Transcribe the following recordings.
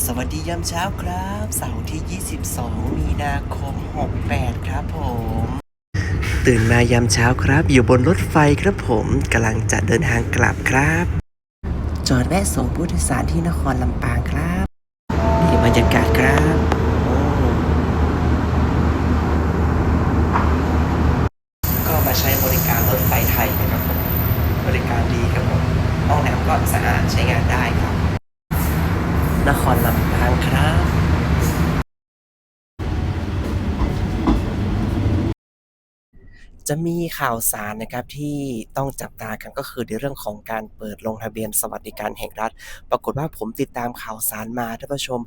สวัสดียามเช้าครับ เสาร์ที่ 22 มีนาคม 68 ครับผม ตื่นมายามเช้าครับ อยู่บนรถไฟครับผมกำลังจะเดินทางกลับครับ จอดแวะส่งผู้โดยสารที่นครลำปางครับนี่บรรยากาศครับโอ้ก็มาใช้บริการรถไฟไทยนะครับผมบริการดีครับผมห้องน้ำก็สะอาดใช้งานได้ครับ นครลำปางครับ จะมีข่าวสารนะครับที่ต้องจับตากันก็คือในเรื่องของการเปิดลงทะเบียนสวัสดิการแห่งรัฐ ปรากฏว่าผมติดตามข่าวสารมาท่านผู้ชม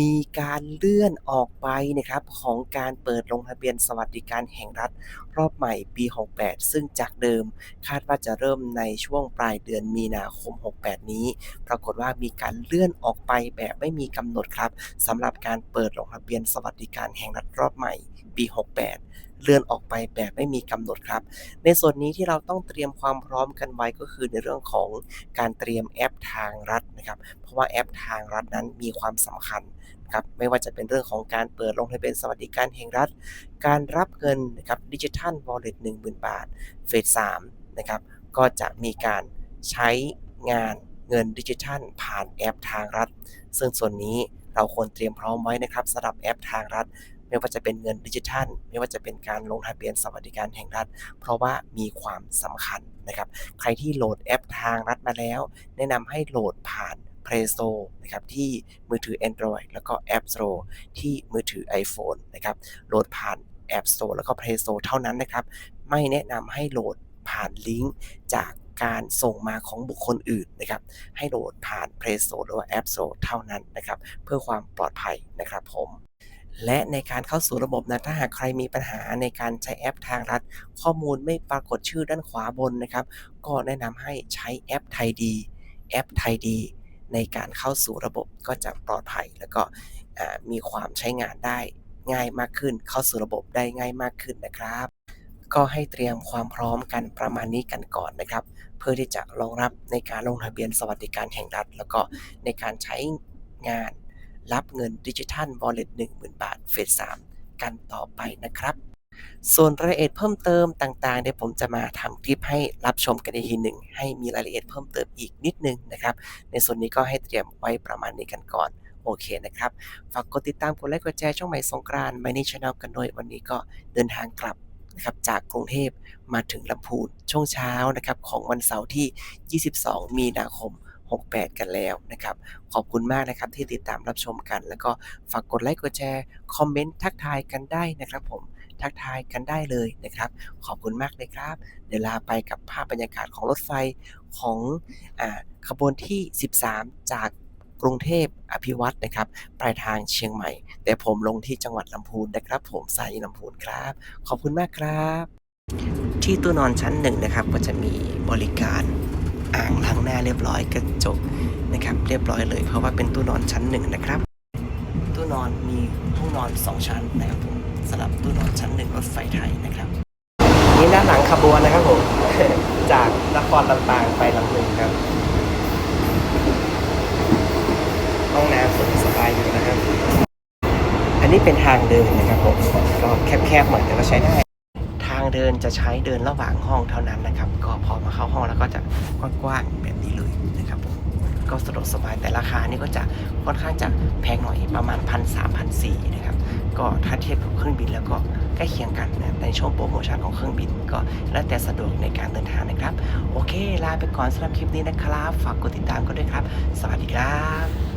มีการเลื่อนออกไปนะครับของการเปิดลงทะเบียนสวัสดิการแห่งรัฐ รอบใหม่ปี 68 ซึ่งจากเดิมคาดว่าจะเริ่มในช่วงปลายเดือนมีนาคม 68 นี้ ปรากฏว่ามีการเลื่อนออกไปแบบไม่มีกำหนดครับสำหรับการเปิดลงทะเบียนสวัสดิการแห่งรัฐรอบใหม่ ปี 68 เลื่อนออกไปแบบไม่มีกำหนดครับ ในส่วนนี้ที่เราต้องเตรียมความพร้อมกันไว้ก็คือในเรื่องของการเตรียมแอปทางรัฐนะครับ เพราะว่าแอปทางรัฐนั้นมีความสำคัญครับไม่ว่าจะเป็นเรื่องของการเปิดลงทะเบียนสวัสดิการแห่งรัฐ การรับเงินนะครับดิจิทัลวอลเล็ต10,000บาท เฟส3นะครับก็จะมีการใช้งานเงินดิจิทัล ผ่านแอปทางรัฐ ซึ่งส่วนนี้เราควรเตรียมพร้อมไว้นะครับสำหรับแอปทางรัฐ ไม่ว่าจะเป็นเงินดิจิทัล ไม่ว่าจะเป็นการลงทะเบียนสวัสดิการแห่งรัฐ เพราะว่ามีความสำคัญนะครับใครที่โหลดแอปทางรัฐมาแล้ว แนะนำให้โหลดผ่าน Play Store นะครับที่มือถือ Android แล้วก็ App Store ที่มือถือ iPhone นะครับโหลดผ่าน App Store แล้วก็ Play Store เท่านั้นนะครับ ไม่แนะนำให้โหลดผ่านลิงก์จากการส่งมาของบุคคลอื่นนะครับ ให้โหลดผ่าน Play Store หรือว่า App Store เท่านั้นนะครับ เพื่อความปลอดภัยนะครับผม และในการเข้าสู่ระบบนะถ้าหากใครมีปัญหาในการใช้แอปทางรัฐ ข้อมูลไม่ปรากฏชื่อด้านขวาบนนะครับ ก็แนะนำให้ใช้แอปไทยดีแอปไทยดีในการเข้าสู่ระบบก็จะปลอดภัย แล้วก็มีความใช้งานได้ง่ายมากขึ้น เข้าสู่ระบบได้ง่ายมากขึ้นนะครับ ก็ให้เตรียมความพร้อมกันประมาณนี้กันก่อนนะครับ เพื่อที่จะรองรับในการลงทะเบียนสวัสดิการแห่งรัฐ แล้วก็ในการใช้งาน รับเงินดิจิทัล Wallet 10,000 บาทเฟส3กันต่อไปนะครับ ส่วนรายละเอียดเพิ่มเติมต่างๆเดี๋ยวผมจะมาทำคลิปให้รับชมกันอีกทีหนึ่งให้มีรายละเอียดเพิ่มเติมอีกนิดนึงนะครับ ในส่วนนี้ก็ให้เตรียมไว้ประมาณนี้กันก่อนโอเคนะครับ ฝากกดติดตามกดไลค์กดแชร์ช่องใหม่สงกรานต์ไมนี่ชาแนลกันด้วยวันนี้ก็เดินทางกลับนะครับจากกรุงเทพมาถึงลำพูนช่วงเช้านะครับของวันเสาร์ที่ 22 มีนาคม 68 กันแล้วนะครับ ขอบคุณมากนะครับที่ติดตามรับชมกัน แล้วก็ฝากกดไลค์กดแชร์คอมเมนต์ทักทายกันได้นะครับผมทักทายกันได้เลยนะครับ ขอบคุณมากเลยครับ เดี๋ยวลาไปกับภาพบรรยากาศของรถไฟของอขบวนที่ 13 จากกรุงเทพอภิวัตรนะครับ ปลายทางเชียงใหม่ แต่ผมลงที่จังหวัดลำพูนนะครับ ผมสายลำพูนครับ ขอบคุณมากครับ ที่ตู้นอนชั้นหนึ่งนะครับ ก็จะมีบริการ อ่างล้างหน้าเรียบร้อยกระจกนะครับเรียบร้อยเลย เพราะว่าเป็นตู้นอนชั้นหนึ่งนะครับ ตู้นอนมีห้องนอน 2 ชั้นนะครับผมสำหรับตู้นอนชั้นหนึ่งรถไฟไทยนะครับนี่ด้านหลังขบวนนะครับผมจากนครลำปางไปลำพูนครับห้องน้ำสะดวกสบายอยู่นะครับ อันนี้เป็นทางเดินนะครับผมก็แคบๆหน่อยแต่ก็ใช้ได้ เดินจะใช้เดินระหว่างห้องเท่านั้นนะครับ ก็พอมาเข้าห้องแล้วก็จะกว้างๆแบบนี้เลยนะครับผมก็สะดวกสบายแต่ราคานี่ก็จะค่อนข้างจะแพงหน่อยประมาณพันสามพันสี่นะครับ ก็ถ้าเทียบกับเครื่องบินแล้วก็ใกล้เคียงกันนะในช่วงโปรโมชั่นของเครื่องบิน ก็แล้วแต่สะดวกในการเดินทางนะครับ โอเค ลาไปก่อนสำหรับคลิปนี้นะครับ ฝากกดติดตามก็ด้วยครับ สวัสดีครับ